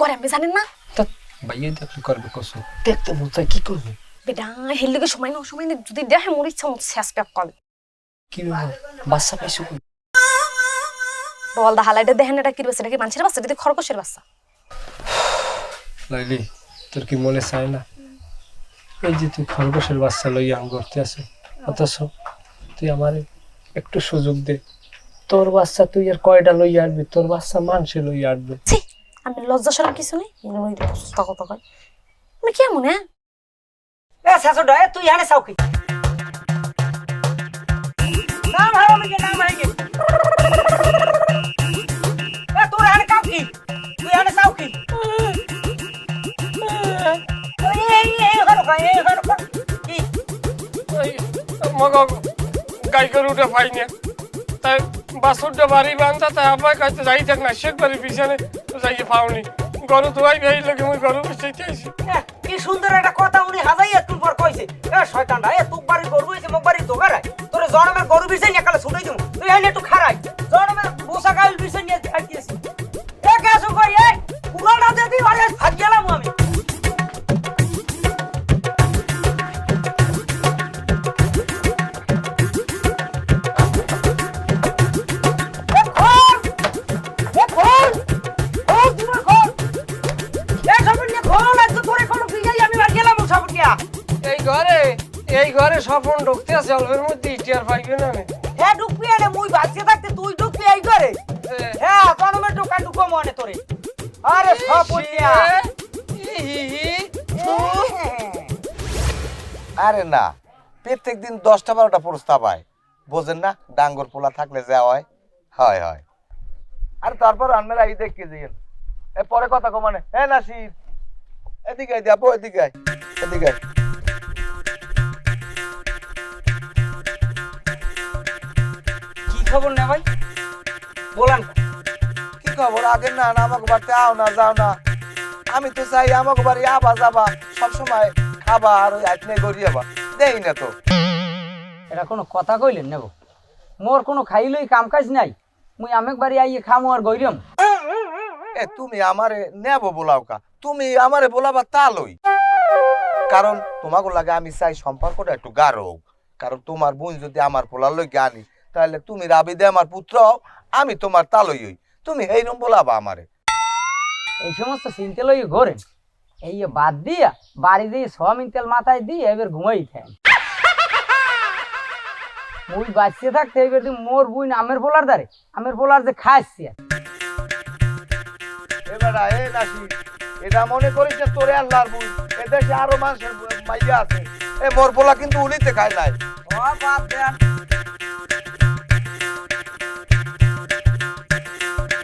ঘরে আপনি জানেন না? তা ভাইয়া দেখলে করবে কসু? দেখতে মন চাই কি করব? বেটা হেলদিকে সময় না সময় না যদি দেখে মোর ইচ্ছা মতো শেষ প্যাক করে। কি বাচ্চা পাইছো বল দা হালাইটা দেখেন এটা কি বাচ্চা এটা কি মানুষের বাচ্চা এটা খরগোশের বাচ্চা? লাইলি তোর কি মনে চায় না? এই যে তুই খরগোশের বাচ্চা লইয়া আম করতে আছে অথচ তুই আমার একটু সুযোগ দে। তোর বাচ্চা তুই আর কয়টা লইয়া আসবি তোর বাচ্চা মানুষে লইয়া আসবে আমি লজ্জা সরম কিছু নেই? কথা কয়। আমি কেমন হ্যাঁ? এ শাশুড়া এ তুই হানে সাউকি নাম হারাম গে নাম হাইগে এ তোর হানে কাউ কি? তুই হানে সাউকি মগ গাই গরু উঠে পাই না। তাই বাসুরটা বাড়ি বান্ধা তাই আপনার কাছে যাই থাক না শেখ বাড়ির পিছনে যাইয়ে পাওনি গরু ধোয়াই ভাই লাগে মুই গরু বসাইতে আইছি। কি সুন্দর একটা কথা উনি হাজাইয়া তুই পর কইছে। এ, শয়তান এ তুক বাড়ি গরু হইছে, মোক বাড়ি দোকারাই তোরে জনমের গরু বিছাই নিয়ে কালে ছুটাই দিমু। তুই হানে একটু খারাই জনমের বসা গাইল বিছাই নিয়ে এই ঘরে এই ঘরে স্বপন ঢুকতে আছে অল্পের মধ্যে ইটিয়ার পাইবে না। হ্যাঁ ঢুকবি এনে মুই বাঁচিয়ে থাকতে তুই ঢুকবি এই করে এ, হ্যাঁ জনমে ঢুকা ঢুকো মনে তোরে। আরে সাবুন নিয়া। হি, হি, হি। আরে না প্রত্যেক দিন দশটা বারোটা প্রস্তাব হয় বোঝেন না ডাঙ্গর পোলা থাকলে যা হয় হয় হয়। আর তারপর আনমেরা এই দেখকে দিয়েন? এ পরে কথা কমানে হ্যাঁ নাসির। এদিকে যাব এদিকে আয়। এদিকে। কি খবর না ভাই? বলান। কি খবর? আগে না না আমাকে বাড়িতে আও না যাও না। আমি তো চাই আমাকে বাড়ি আবা যাবা। সবসময় খাবা আর ওই আটনে গড়িয়াবা দেই না তো। এটা কোনো কথা কইলেন নেব? মোর কোনো খাইলই কাম কাজ নাই। মুই আমেক বাড়ি আইয়ে খামো আর গইরম। এ তুমি আমারে নেব বলাও কা। তুমি আমারে বলাবা তা লই। কারণ তোমাকে লাগে আমি চাই সম্পর্কটা একটু গাঢ় কারণ তোমার বোন যদি আমার পোলার লই আনি তাহলে তুমি রাবিদে আমার পুত্র হও, আমি তোমার তালই হই। তুমি এই এইরকম বলাবা আমারে। এই সমস্ত চিন্তা লই ঘরে এই বাদ দিয়া বাড়ি দিয়ে সোয়াবিন তেল মাথায় দিয়ে এবার ঘুমাই থাকেন। মুই বাঁচিয়ে থাকতে এবার তুই মোর বুই আমের পোলার দ্বারে আমের পোলার যে খাইছি এবারা এ নাসি এটা মনে করিস যে তোরে আল্লাহর বোন এদেশে আরও মানুষের মাইয়া আছে। এ মোর কিন্তু উলিতে খায় নাই। ও বাদ দেন